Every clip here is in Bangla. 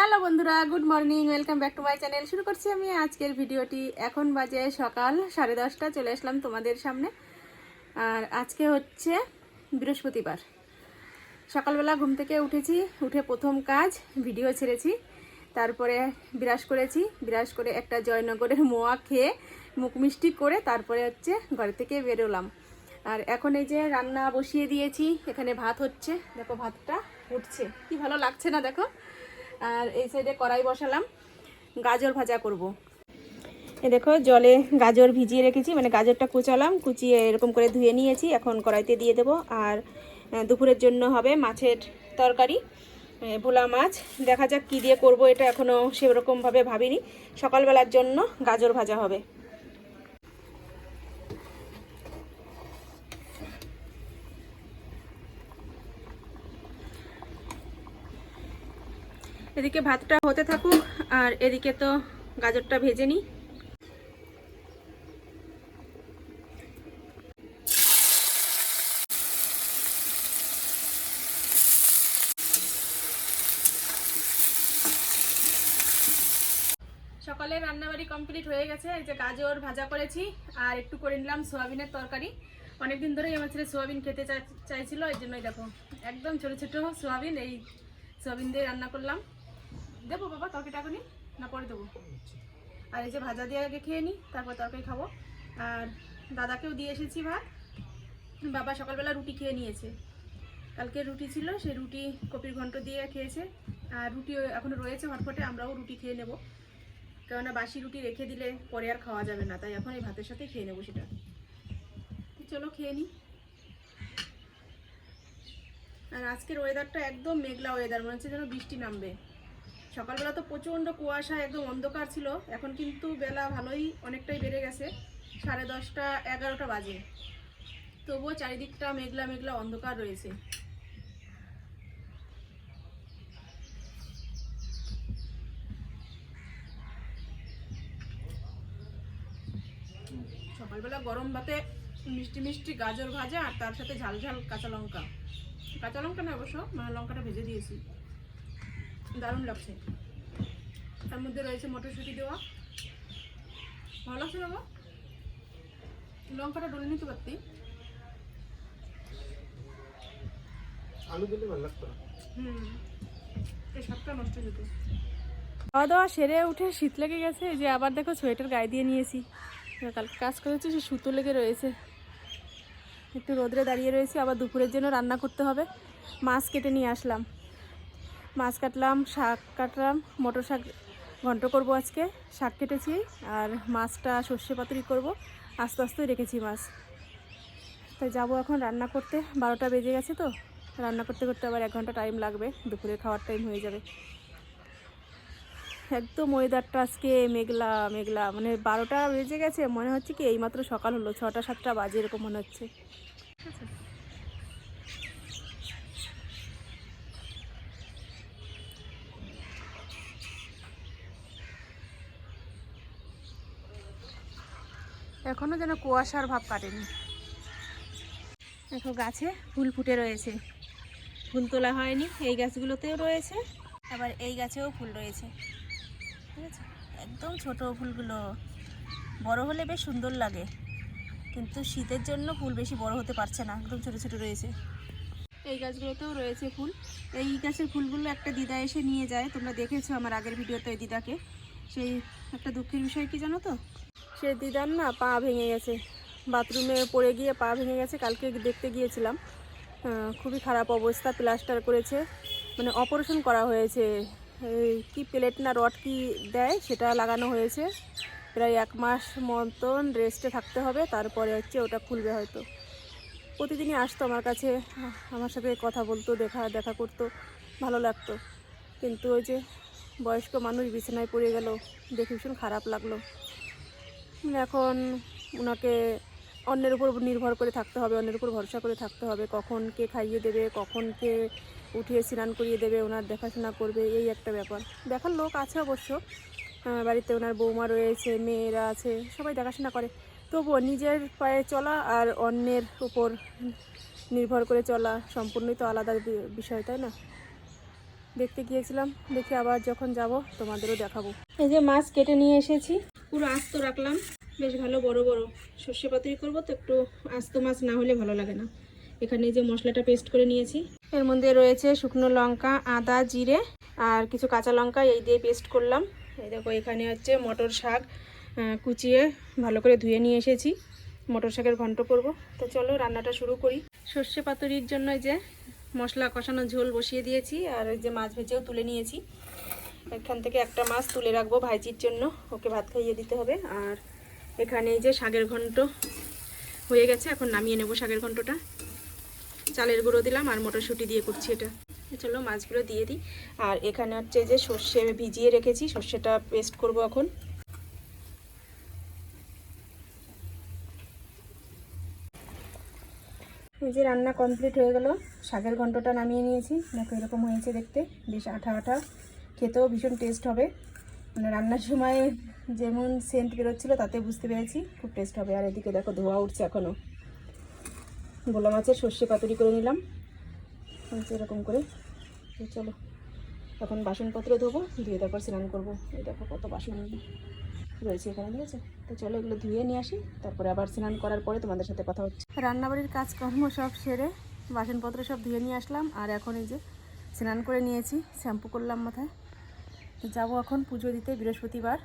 হ্যালো বন্ধুরা, good morning, welcome back to my channel. শুরু করছি আমি আজকের ভিডিওটি। এখন বাজে সকাল সাড়ে দশটা, চলে আসলাম তোমাদের সামনে। আর আজকে হচ্ছে বৃহস্পতিবার। সকালবেলা ঘুম থেকে উঠেছি, উঠে প্রথম কাজ ভিডিও ছেড়েছি। তারপরে বিরাজ করেছি, বিরাজ করে একটা জয়নগরের মোয়া খেয়ে মুখ মিষ্টি করে তারপরে হচ্ছে ঘর থেকে বেরোলাম। আর এখন এই যে রান্না বসিয়ে দিয়েছি, এখানে ভাত হচ্ছে। দেখো ভাতটা উঠছে। কি ভালো লাগছে না দেখো? আর এই সাইডে কড়াই বসালাম। গাজর ভাজা করব। এ দেখো, জলে গাজর ভিজিয়ে রেখেছি মানে গাজরটা কুচালাম, কুচিয়ে এরকম করে ধুয়ে নিয়েছি, এখন কড়াইতে দিয়ে দেব। আর দুপুরের জন্য হবে মাছের তরকারি ভোলা মাছ। দেখা যাক কী দিয়ে করব, এটা এখনও সেরকমভাবে ভাবিনি। সকালবেলার জন্য গাজর ভাজা হবে। এদিকে ভাতটা হতে থাকুক, আর এদিকে তো গাজরটা ভেজে নিই। সকালে রান্নাবাড়ি কমপ্লিট হয়ে গেছে, এই যে গাজর ভাজা করেছি, আর একটু করে নিলাম সোয়াবিনের তরকারি। অনেকদিন ধরেই আমার ছেলে সোয়াবিন খেতে চাইছিল, এই জন্যই দেখো, একদম ছোট ছোট সোয়াবিন, এই সোয়াবিন দিয়ে রান্না করলাম। দেবো বাবা তরকারিটা এখনই না পরে দেবো। আর এই যে ভাজা দিয়ে আগে খেয়ে নিই তারপর তরকারি খাব। আর দাদাকেও দিয়ে এসেছি ভাত। বাবা সকালবেলা রুটি খেয়ে নিয়েছে। কালকে রুটি ছিল সে রুটি কপির ঘন্ট দিয়ে খেয়েছে। আর রুটি এখনও রয়েছে হটফটে আমরাও রুটি খেয়ে নেব। কেননা বাসি রুটি রেখে দিলে পরে আর খাওয়া যাবে না, তাই এখন এই ভাতের সাথে খেয়ে নেব সেটা। চলো খেয়ে নিই আর আজকের ওয়েদারটা একদম মেঘলা ওয়েদার মনে হচ্ছে যেন বৃষ্টি নামবে। সকালবেলা তো প্রচণ্ড কুয়াশা, একদম অন্ধকার ছিল। এখন কিন্তু বেলা ভালোই অনেকটাই বেড়ে গেছে, সাড়ে দশটা, এগারোটা বাজে। তবুও চারিদিকটা মেঘলা মেঘলা অন্ধকার রয়েছে। সকালবেলা গরম ভাতে মিষ্টি মিষ্টি গাজর ভাজা আর তার সাথে ঝাল ঝাল কাঁচা লঙ্কা। কাঁচা লঙ্কা না অবশ্য মানে লঙ্কাটা ভেজে দিয়েছি। দারুণ লাগছে। তার মধ্যে রয়েছে মটরশুঁটি দেওয়া। ভালো লাগছে বাবা? লঙ্কাটা ডলে নিতে পারতি? আলু দিলে ভালো লাগতো হুম। এই স্বাদটা নষ্ট যেত। খাওয়া দাওয়া সেরে উঠে শীত লেগে গেছে যে আবার দেখো সোয়েটার গায়ে দিয়ে নিয়েছি। কালকে কাজ করেছি সে সুতো লেগে রয়েছে। একটু রোদরে দাঁড়িয়ে রয়েছি আবার দুপুরের জন্য রান্না করতে হবে। মাছ কেটে নিয়ে আসলাম। মাছ কাটলাম, শাক কাটলাম, মটর শাক ঘন্ট করব আজকে, শাক কেটেছি, আর মাছটা সর্ষে পাতুরি করব, আস্তে আস্তে রেখেছি মাছ। তাই যাব এখন রান্না করতে, বারোটা বেজে গেছে তো, রান্না করতে করতে আবার এক ঘণ্টা টাইম লাগবে, দুপুরে খাওয়ার টাইম হয়ে যাবে। একদম ওয়েদারটা আজকে মেঘলা মেঘলা মানে বারোটা বেজে গেছে, মনে হচ্ছে কি এইমাত্র সকাল হলো, ছটা, সাতটা বাজে এরকম মনে হচ্ছে। এখনও যেন কুয়াশার ভাব কাটেনি। দেখো, গাছে ফুল ফুটে রয়েছে। ফুল তোলা হয়নি, এই গাছগুলোতেও রয়েছে, আবার এই গাছেও ফুল রয়েছে। ঠিক আছে? একদম ছোট ফুলগুলো। বড় হলে বেশ সুন্দর লাগে, কিন্তু শীতের জন্য ফুল বেশি বড় হতে পারছে না, একদম ছোট ছোট রয়েছে। এই গাছগুলোতেও রয়েছে ফুল। এই গাছের ফুলগুলো একটা দিদা এসে নিয়ে যায়, তোমরা দেখেছ আমার আগের ভিডিওতে ওই দিদাকে। সেই একটা দুঃখের বিষয় কি জানো তো? সেই দিদার না পা ভেঙে গেছে। বাথরুমে পড়ে গিয়ে পা ভেঙে গেছে, কালকে দেখতে গিয়েছিলাম। খুবই খারাপ অবস্থা, প্লাস্টার করেছে। মানে অপারেশন করা হয়েছে। কি প্লেট না রড কি দেয় সেটা লাগানো হয়েছে। প্রায় এক মাস মতন রেস্টে থাকতে হবে, তারপরে হচ্ছে ওটা খুলবে হয়তো। প্রতিদিনই আসতো আমার কাছে, আমার সাথে কথা বলতো, দেখা দেখা করতো, ভালো লাগতো। কিন্তু ওই যে বয়স্ক মানুষ বিছানায় পড়ে গেল, দেখে ভীষণ খারাপ লাগল। এখন ওনাকে অন্যের উপর নির্ভর করে থাকতে হবে, অন্যের উপর ভরসা করে থাকতে হবে, কখন কে খাইয়ে দেবে, কখন কে উঠিয়ে স্নান করিয়ে দেবে ওনার দেখাশোনা করবে, এই একটা ব্যাপার। দেখার লোক আছে অবশ্য বাড়িতে ওনার বৌমা রয়েছে, মেয়েরা আছে, সবাই দেখাশোনা করে। তবুও নিজের পায়ে চলা আর অন্যের উপর নির্ভর করে চলা সম্পূর্ণই তো আলাদা বিষয়, তাই না? দেখতে গিয়েছিলাম, দেখি আবার যখন যাব তোমাদেরও দেখাবো। এই যে মাছ কেটে নিয়ে এসেছি। পুরো আস্ত রাখলাম। বেশ ভালো বড় বড় সর্ষে পাতুরি করব তো একটু আস্ত মাছ না হলে ভালো লাগে না। এখানে যে মশলাটা পেস্ট করে নিয়েছি। এর মধ্যে রয়েছে শুকনো লঙ্কা, আদা, জিরে আর কিছু কাঁচা লঙ্কা এই দিয়ে পেস্ট করলাম। এই দেখো, এখানে হচ্ছে মটর শাক কুচিয়ে ভালো করে ধুয়ে নিয়ে এসেছি। মটর শাকের ঘন্ট করব। তো চলো, রান্নাটা শুরু করি। সর্ষে পাতুরির জন্য যে মশলা কষানো ঝোল বসিয়ে দিয়েছি আর যে মাছ ভেজেও তুলে নিয়েছি। এখান থেকে একটা মাছ তুলে রাখব ভাইজির জন্য। ওকে ভাত খাইয়ে দিতে হবে। আর এখানে যে শাকের ঘন্ট হয়ে গেছে, এখন নামিয়ে নেব শাকের ঘন্টটা। চালের গুঁড়ো দিলাম আর মটরশুঁটি দিয়ে করছি এটা। চলো মাছগুলো দিয়ে দিই। আর এখানে হচ্ছে যে সর্ষে ভিজিয়ে রেখেছি, সর্ষেটা পেস্ট করব এখন। এই যে রান্না কমপ্লিট হয়ে গেল, শাকের ঘন্টটা নামিয়ে নিয়েছি। দেখো এরকম হয়েছে দেখতে, বেশ আঠা আঠা। খেতেও ভীষণ টেস্ট হবে। মানে রান্নার সময় যেমন সেন্ট বেরোচ্ছিলো তাতে বুঝতে পেরেছি, খুব টেস্ট হবে। আর এদিকে দেখো ধোয়া উঠছে এখনও গোলা মাছের সর্ষে পাতুরি করে নিলাম। এরকম করে। চলো, এখন বাসনপত্র ধোবো, ধুয়ে তারপর স্নান করব। এই দেখো কত বাসন রয়েছে এখানে, ঠিক আছে? তো চলো এগুলো ধুয়ে নিয়ে আসি, তারপরে আবার স্নান করার পরে তোমাদের সাথে কথা হচ্ছে। রান্নাবাড়ির কাজকর্ম সব সেরে বাসনপত্র সব ধুয়ে নিয়ে আসলাম। আর এখন এই যে স্নান করে নিয়েছি, শ্যাম্পু করলাম মাথায়। যাব এখন পুজো দিতে বৃহস্পতিবার।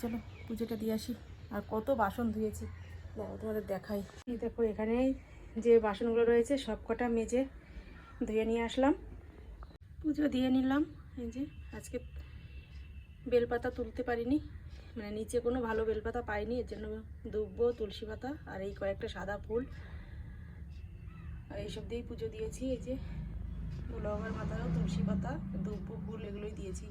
চলো, পুজোটা দিয়ে আসি। আর কত বাসন ধুয়েছি। দেখো তোমাদের দেখাই। দেখো এখানে যে বাসনগুলো রয়েছে সব কটা মেজে ধুয়ে নিয়ে আসলাম। পুজো দিয়ে নিলাম। এই যে, আজকে বেলপাতা তুলতে পারিনি। মানে নিচে কোনো ভালো বেলপাতা পাইনি। এর জন্য দুব্বো তুলসী পাতা আর এই কয়েকটা সাদা ফুল। আর এইসব দিয়েই পুজো দিয়েছি। এই যে গোলাবার মাথায়ও তুলসী পাতা দুব্বো ফুল এগুলোই দিয়েছি।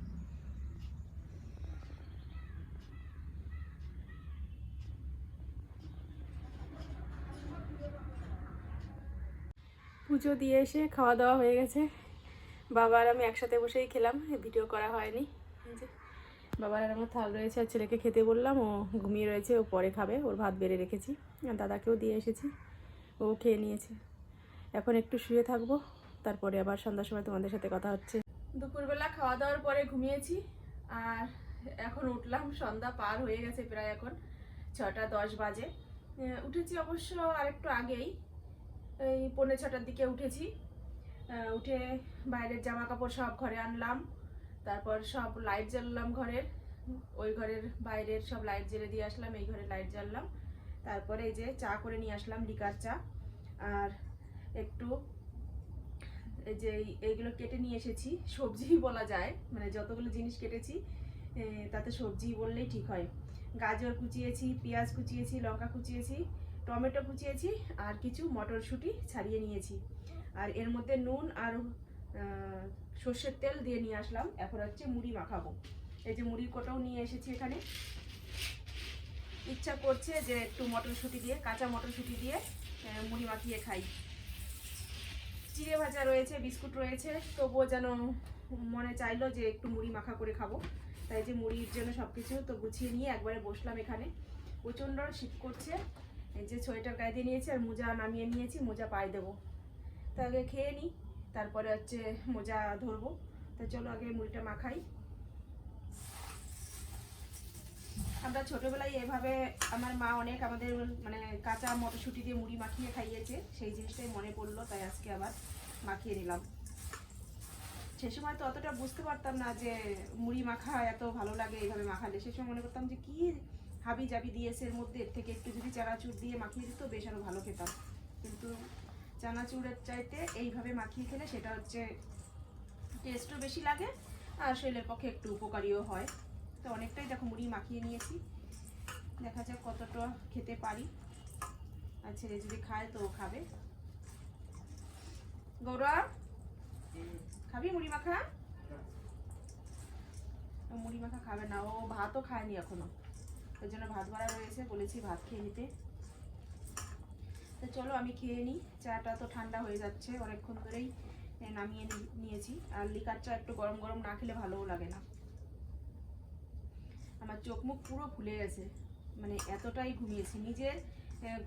পুজো দিয়ে এসে খাওয়া দাওয়া হয়ে গেছে। বাবা আর আমি একসাথে বসেই খেলাম ভিডিও করা হয়নি। বাবার আর আমার থাল রয়েছে, আর ছেলেকে খেতে বললাম, ও ঘুমিয়ে রয়েছে, ও পরে খাবে, ওর ভাত বেড়ে রেখেছি। আর দাদাকেও দিয়ে এসেছি, ও খেয়ে নিয়েছে। এখন একটু শুয়ে থাকব, তারপরে আবার সন্ধ্যার সময় তোমাদের সাথে কথা হচ্ছে। দুপুরবেলা খাওয়া দাওয়ার পরে ঘুমিয়েছি, আর এখন উঠলাম, সন্ধ্যা পার হয়ে গেছে প্রায় এখন, ছটা দশ বাজে। উঠেছি অবশ্য আরেকটু আগেই এই পৌনে ছটার দিকে উঠেছি। উঠে বাইরের জামা কাপড় সব ঘরে আনলাম। তারপর সব লাইট জ্বাললাম ঘরের। ওই ঘরের বাইরের সব লাইট জ্বেলে দিয়ে আসলাম, এই ঘরে লাইট জ্বাললাম। তারপরে এই যে চা করে নিয়ে আসলাম, লিকার চা। আর একটু এই যে এইগুলো কেটে নিয়ে এসেছি, সবজি বলা যায়। মানে যতগুলো জিনিস কেটেছি তাতে সবজি বললেই ঠিক হয়। গাজর কুচিয়েছি, পেঁয়াজ কুচিয়েছি, লঙ্কা কুচিয়েছি। টমেটো কুচিয়েছি আর কিছু মটরশুঁটি ছাড়িয়ে নিয়েছি। আর এর মধ্যে নুন আর সর্ষের তেল দিয়ে নিয়ে আসলাম। এখন হচ্ছে মুড়ি মাখাবো। এই যে মুড়ির কোটাও নিয়ে এসেছি এখানে। ইচ্ছা করছে যে একটু মটরশুঁটি দিয়ে, কাঁচা মটরশুঁটি দিয়ে মুড়ি মাখিয়ে খাই। চিড়ে ভাজা রয়েছে, বিস্কুট রয়েছে, তবুও যেন মনে চাইলো যে একটু মুড়ি মাখা করে খাব। তাই যে মুড়ির জন্য সব কিছু তো গুছিয়ে নিয়ে একবারে বসলাম এখানে। প্রচণ্ড শীত করছে। এই যে সোয়েটার গায়ে নিয়েছি আর মোজা নামিয়ে নিয়েছি, মোজা পায়ে দেবো। তা আগে খেয়ে নিই তারপরে হচ্ছে মোজা ধরবো। তা চলো আগে মুড়িটা মাখাই। আমরা ছোটোবেলায় এভাবে আমার মা অনেক আমাদের মানে কাঁচা মটরশুঁটি দিয়ে মুড়ি মাখিয়ে খাইয়েছে, সেই জিনিসটাই মনে পড়ল, তাই আজকে আবার মাখিয়ে নিলাম। সে সময় তো অতটা বুঝতে পারতাম না যে মুড়ি মাখা এত ভালো লাগে এইভাবে মাখালে। সে সময় মনে করতাম যে কি হাবি জাবি দিয়েছে এর মধ্যে, এর থেকে একটু যদি চানাচুর দিয়ে মাখিয়ে দিত, বেশ আরও ভালো খেতাম। কিন্তু চানাচুরের চাইতে এইভাবে মাখিয়ে খেলে সেটা হচ্ছে টেস্টও বেশি লাগে, আর শরীরের পক্ষে একটু উপকারীও হয়। তো অনেকটাই দেখো মুড়ি মাখিয়ে নিয়েছি। দেখা যাক কতটা খেতে পারি। আর ছেলে যদি খায় তো খাবে। গৌরব, খাবি মুড়ি মাখা? মুড়ি মাখা খাবে না, ও ভাতও খায়নি এখনও। ওই জন্য ভাত বাড়া রয়েছে, বলেছি ভাত খেয়ে নিতে। তো চলো আমি খেয়ে নিই, চাটা তো ঠান্ডা হয়ে যাচ্ছে, অনেকক্ষণ ধরেই নামিয়ে নিয়েছি। আর লিকার চা একটু গরম গরম না খেলে ভালোও লাগে না। আমার চোখ মুখ পুরো ফুলে গেছে মানে এতটাই ঘুমিয়েছি। নিজের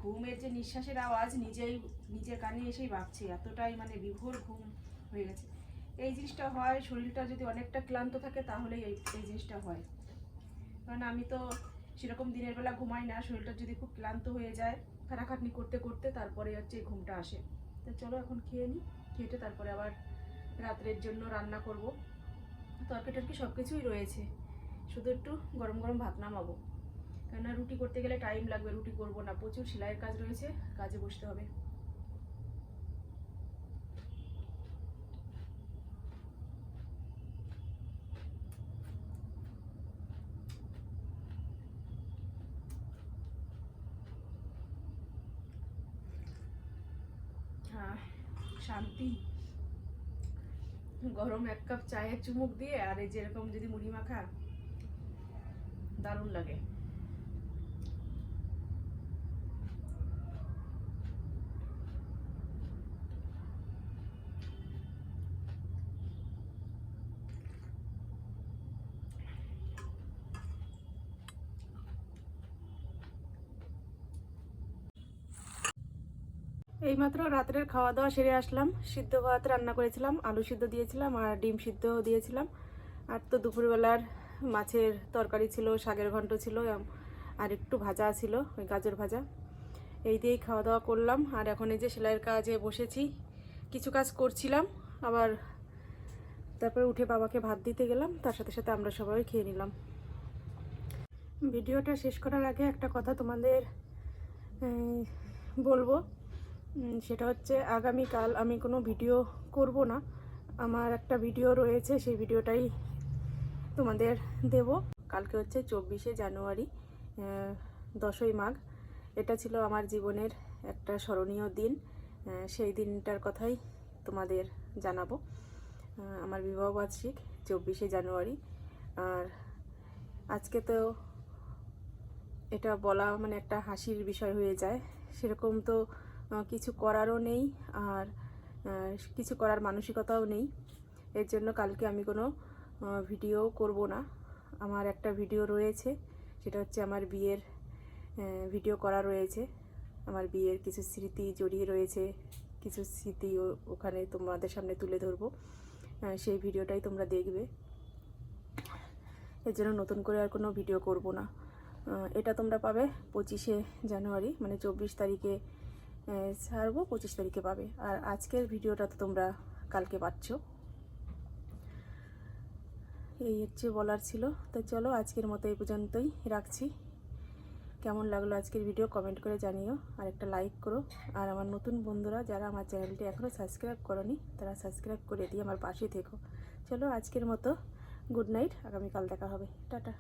ঘুমের যে নিঃশ্বাসের আওয়াজ, নিজেই, নিজের কানে এসেই ভাবছি এতটাই মানে বিভোর ঘুম হয়ে গেছে। এই জিনিসটা হয়, শরীরটা যদি অনেকটা ক্লান্ত থাকে তাহলে এই এই জিনিসটা হয়। কারণ আমি তো সেরকম দিনের বেলা ঘুমাই না, শরীরটা যদি খুব ক্লান্ত হয়ে যায়, খাটাখাটনি করতে করতে তারপরে হচ্ছে ঘুমটা আসে। তো চলো এখন খেয়ে নিই খেটে তারপরে আবার রাত্রের জন্য রান্না করব। তরকারি টরকি সব কিছুই রয়েছে, শুধু একটু গরম গরম ভাত নামাবো। কেননা রুটি করতে গেলে টাইম লাগবে, রুটি করব না, প্রচুর সেলাইয়ের কাজ রয়েছে, কাজে বসতে হবে। শান্তি। গরম এক কাপ চায়ের চুমুক দিয়ে, আর এই যেরকম যদি মুড়ি মাখা, দারুণ লাগে। এইমাত্র রাত্রের খাওয়া দাওয়া সেরে আসলাম। সিদ্ধ ভাত রান্না করেছিলাম, আলু সিদ্ধ দিয়েছিলাম আর ডিম সিদ্ধ দিয়েছিলাম। আর তো দুপুরবেলার মাছের তরকারি ছিল, শাকের ঘন্ট ছিল আর একটু ভাজা ছিল, ওই গাজর ভাজা। এই দিয়েই খাওয়া দাওয়া করলাম। আর এখন এই যে সেলাইয়ের কাজে বসেছি, কিছু কাজ করছিলাম, আবার তারপরে উঠে বাবাকে ভাত দিতে গেলাম, তার সাথে সাথে আমরা সবাই খেয়ে নিলাম। ভিডিওটা শেষ করার আগে একটা কথা তোমাদের বলব। সেটা হচ্ছে আগামীকাল আমি কোনো ভিডিও করব না। আমার একটা ভিডিও রয়েছে, সেই ভিডিওটাই তোমাদের দেব। কালকে হচ্ছে চব্বিশে জানুয়ারি দশই মাঘ। এটা ছিল আমার জীবনের একটা স্মরণীয় দিন। সেই দিনটার কথাই তোমাদের জানাব। আমার বিবাহবার্ষিক চব্বিশে জানুয়ারি। আর আজকে তো এটা বলা মানে একটা হাসির বিষয় হয়ে যায়। সেরকম তো কিছু করারও নেই আর কিছু করার মানসিকতাও নেই। এর জন্য কালকে আমি কোনো ভিডিও করব না। আমার একটা ভিডিও রয়েছে, সেটা হচ্ছে আমার বিয়ের ভিডিও করা রয়েছে। আমার বিয়ের কিছু স্মৃতি জড়িয়ে রয়েছে, কিছু স্মৃতি ওখানে তোমাদের সামনে তুলে ধরবো। সেই ভিডিওটাই তোমরা দেখবে। এর জন্য নতুন করে আর কোনো ভিডিও করব না। এটা তোমরা পাবে পঁচিশে জানুয়ারি মানে চব্বিশ তারিখে ছাড়বো পঁচিশ তারিখে পাবে। আর আজকের ভিডিওটা তো তোমরা কালকে পাচ্ছ। এই হচ্ছে বলার ছিল। তো চলো আজকের মতো এই পর্যন্তই রাখছি। কেমন লাগল আজকের ভিডিও কমেন্ট করে জানিও। আর একটা লাইক করো। আর আমার নতুন বন্ধুরা যারা আমার চ্যানেলটি এখনও সাবস্ক্রাইব করনি, তারা সাবস্ক্রাইব করে দিয়ে আমার পাশে থেকো। চলো আজকের মতো গুড নাইট। আগামীকাল দেখা হবে। টাটা।